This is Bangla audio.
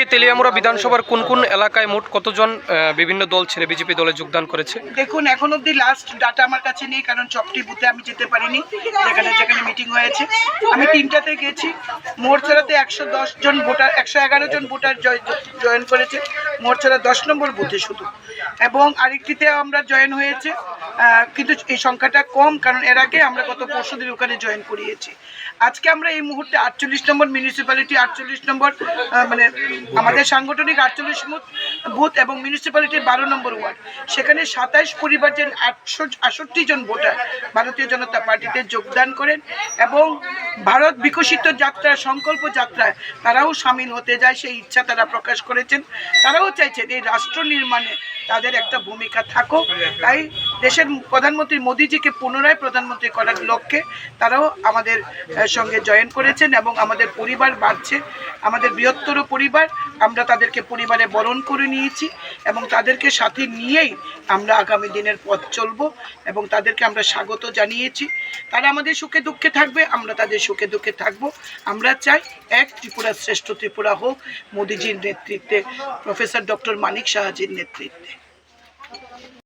আজকে তেলিয়ামুড়া বিধানসভার কোন কোন এলাকায় মোট কতজন বিভিন্ন দল ছেড়ে বিজেপি দলে যোগদান করেছে? দেখুন, এখন অবধি লাস্ট ডাটা আমার কাছে নেই, কারণ চপটি বুথে আমি যেতে পারিনি, যেখানে যেখানে মিটিং হয়েছে। আমি তিনটাতে গেছি। মোরছাড়াতে একশো জন ভোটার একশো এগারো জন ভোটার জয়েন করেছে। মোরছাড়া দশ নম্বর বুথে শুধু। এবং আরেকটিতে আমরা জয়েন হয়েছে কিন্তু এই সংখ্যাটা কম, কারণ এর আগে আমরা গত পরশু দিন ওখানে জয়েন করিয়েছি। আজকে আমরা এই মুহূর্তে আটচল্লিশ নম্বর মিউনিসিপ্যালিটি আটচল্লিশ নম্বর মানে আমাদের সাংগঠনিক আটচল্লিশ বুথ এবং মিউনিসিপ্যালিটির বারো নম্বর ওয়ার্ড। সেখানে সাতাইশ পরিবার যে আটশো আষট্টি জন ভোটার ভারতীয় জনতা পার্টিতে যোগদান করেন এবং ভারত বিকশিত যাত্রা, সংকল্প যাত্রায় তারাও সামিল হতে যায়, সেই ইচ্ছা তারা প্রকাশ করেছেন। তারাও চাইছেন এই রাষ্ট্র নির্মাণে তাদের একটা ভূমিকা থাকুক। তাই দেশের প্রধানমন্ত্রী মোদিজিকে পুনরায় প্রধানমন্ত্রী করার লক্ষ্যে তারাও আমাদের সঙ্গে জয়েন করেছেন এবং আমাদের পরিবার বাড়ছে। আমাদের বৃহত্তর পরিবার, আমরা তাদেরকে পরিবারে বরণ করে নিয়েছি এবং তাদেরকে সাথে নিয়েই আমরা আগামী দিনের পথ চলব এবং তাদেরকে আমরা স্বাগত জানিয়েছি। তারা আমাদের সুখে দুঃখে থাকবে, আমরা তাদের সুখে দুঃখে থাকব। আমরা চাই এক ত্রিপুরা শ্রেষ্ঠ ত্রিপুরা হোক, মোদিজির নেতৃত্বে, প্রফেসর ডক্টর মানিক সাহাজির নেতৃত্বে।